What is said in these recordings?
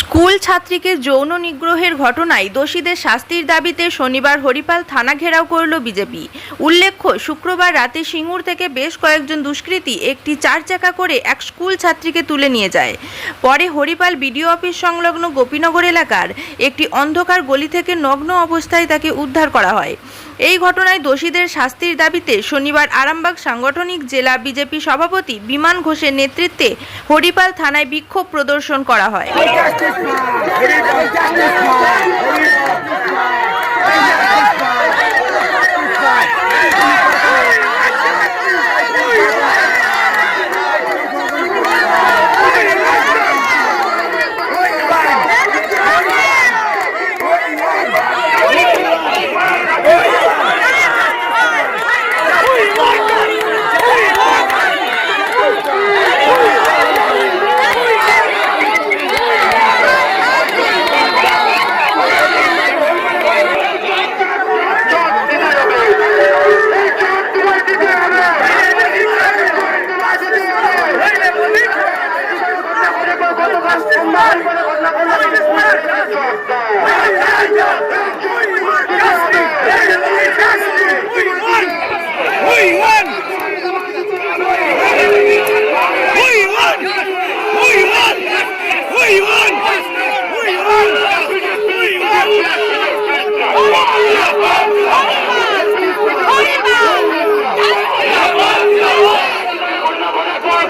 School ছাত্রীকে যৌন নিগ্রহের ঘটনায় দোষীদের শাস্তির দাবিতে শনিবার হরিপাল থানা ঘেরাও করল বিজেপি। উল্লেখ্য, শুক্রবার রাতে সিঙ্গুর থেকে বেশ কয়েকজন দুষ্কৃতী একটি চার চাকা করে এক স্কুল ছাত্রীকে তুলে নিয়ে যায়। পরে হরিপাল বিডিও অফিস সংলগ্ন গোপীনগর এলাকার একটি অন্ধকার গলি থেকে নগ্ন অবস্থায় তাকে উদ্ধার করা হয়। এই ঘটনায় দোষীদের শাস্তির দাবিতে শনিবার আরামবাগ সাংগঠনিক জেলা বিজেপি সভাপতি বিমান ঘোষের নেতৃত্বে হরিপাল থানায় বিক্ষোভ প্রদর্শন করা হয়।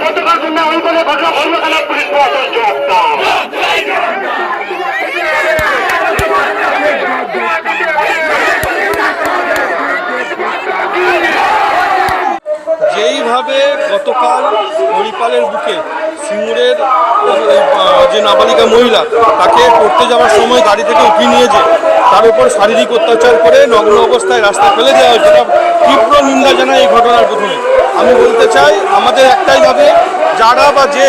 গতকাল সন্ধ্যা ওই বলে ঘটনা থানার পুলিশ প্রশাসন যেইভাবে গতকাল হরিপালের বুকে। সিঙ্গুরের যে নাবালিকা মহিলা, তাকে পড়তে যাওয়ার সময় গাড়ি থেকে উঠিয়ে নিয়েছে তার উপর শারীরিক অত্যাচার করে নগ্ন অবস্থায় রাস্তা ফেলে দেওয়া হয়েছে। তীব্র নিন্দা জানায় এই ঘটনার প্রথমে। আমি বলতে চাই, আমাদের একটাই ভাবে যারা বা যে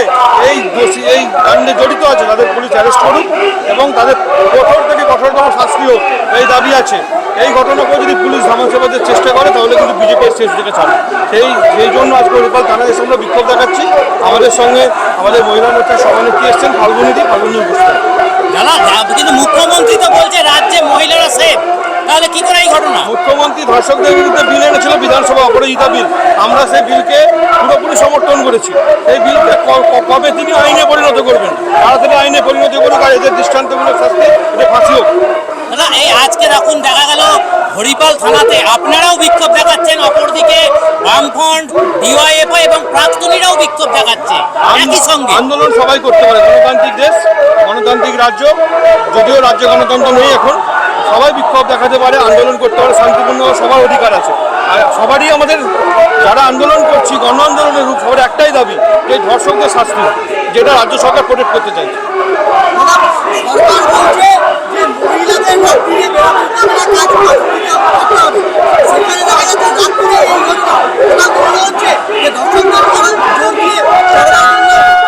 এই দোষী, এই কাণ্ডে জড়িত আছে, তাদের পুলিশ অ্যারেস্ট করুক এবং তাদের কঠোর থেকে কঠোরতম শাস্তি হোক এই দাবি আছে। এই ঘটনাকে যদি পুলিশ ধামাচাপাদের চেষ্টা করে তাহলে কিন্তু বিজেপির শেষ দিকে ছাড়ে সেই সেই জন্য আজকে হরিপাল থানায় এসে আমরা বিক্ষোভ দেখাচ্ছি। আমাদের সঙ্গে আমাদের মহিলা মোর্চার সভানেত্রী এসছেন ফাল্গুনিদি ফাল্গুনি উপস্থিত কিন্তু মুখ্যমন্ত্রী তো বলছে রাজ্যে মহিলারা সেফ তাহলে কি করে এই ঘটনা? মুখ্যমন্ত্রী ধর্ষকদের বিরুদ্ধে বিল এনেছিল বিধানসভা অপরাজিতা বিল। আমরা সেই বিলকে পুরোপুরি সমর্থন করেছি। এই বিলকে কবে তিনি আইনে পরিণত করবেন? তাড়াতাড়ি আইনে পরিণত করুক আর এদের দৃষ্টান্তমূলক শাস্তি এটা ফাঁসি হোক। দাদা এই আজকে দেখুন দেখা গেল হরিপাল থানাতে। আপনারাও বিক্ষোভ দেখাচ্ছেন অপরদিকে বামফ্রন্ট ডিওয়াইএফআই এবং প্রাক্তনীরাও বিক্ষোভ দেখাচ্ছে। একই সঙ্গে। আন্দোলন সবাই করতে পারে গণতান্ত্রিক দেশ গণতান্ত্রিক রাজ্য যদিও রাজ্য গণতন্ত্র নেই এখন সবাই বিক্ষোভ দেখাতে পারে আন্দোলন করতে পারে শান্তিপূর্ণ সবার অধিকার আছে। আর সবারই আমাদের যারা আন্দোলন করছি গণ আন্দোলনের রূপ সবার একটাই দাবি যে এই ধর্ষকদের শাস্তি যেটা রাজ্য সরকার প্রোটেক্ট করতে চাইছে সরকার বলছে যে মহিলাদের রাত্রিরে বেরোতে হবে সেখানে দেখা যাচ্ছে রাত্রিরে এই ঘটনা ওটা বলা হচ্ছে যে দর্শকদের তারা জোর দিয়ে সরকার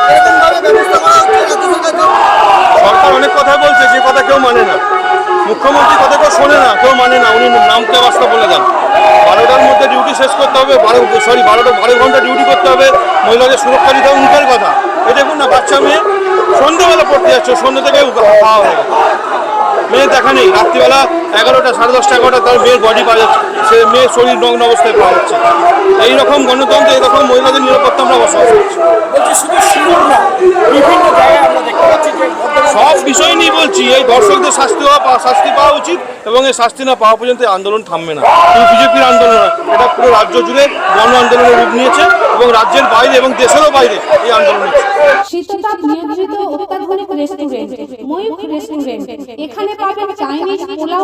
এরকমভাবে ব্যবস্থা করা হচ্ছে রাজ্য সরকার জোর সরকার কথা বলছে যে কথা কেউ মানে না। মুখ্যমন্ত্রী কথা কেউ শোনে না, কেউ মানে না। উনি নামতে বাস্তা বলে দেন। বারোটার মধ্যে ডিউটি শেষ করতে হবে, বারো সরি বারোটা বারো ঘণ্টা ডিউটি করতে হবে, মহিলাদের সুরক্ষা দিতে হবে উনকার কথা। এই দেখুন না, বাচ্চা মেয়ে সন্ধ্যেবেলা পড়তে যাচ্ছে সন্ধ্যে থেকে খাওয়া হয়ে গেছে। মেয়ে দেখা নেই। রাত্রিবেলা এগারোটা সাড়ে দশটা এগারোটা তার মেয়ের বডি পাওয়া যাচ্ছে। সে মেয়ের শরীর নগ্ন অবস্থায় পাওয়া যাচ্ছে। এইরকম গণতন্ত্রে এরকম মহিলাদের নিরাপত্তা আমরা বসবাস করছি। সব বিষয় নিয়ে বলছি এই দর্শকদের শাস্তি হওয়া শাস্তি পাওয়া উচিত এবং এই শাস্তি না পাওয়া পর্যন্ত এই আন্দোলন থামবে না। শুধু বিজেপির আন্দোলন নয় এটা পুরো রাজ্য জুড়ে গণ আন্দোলনের রূপ নিয়েছে এবং রাজ্যের বাইরে এবং দেশেরও বাইরে এই আন্দোলন হচ্ছে। শীততাপ নিয়ন্ত্রিত অত্যাধুনিক রেস্টুরেন্ট ময়ূখ রেস্টুরেন্ট এখানে পাবেন চাইনিজ পোলাও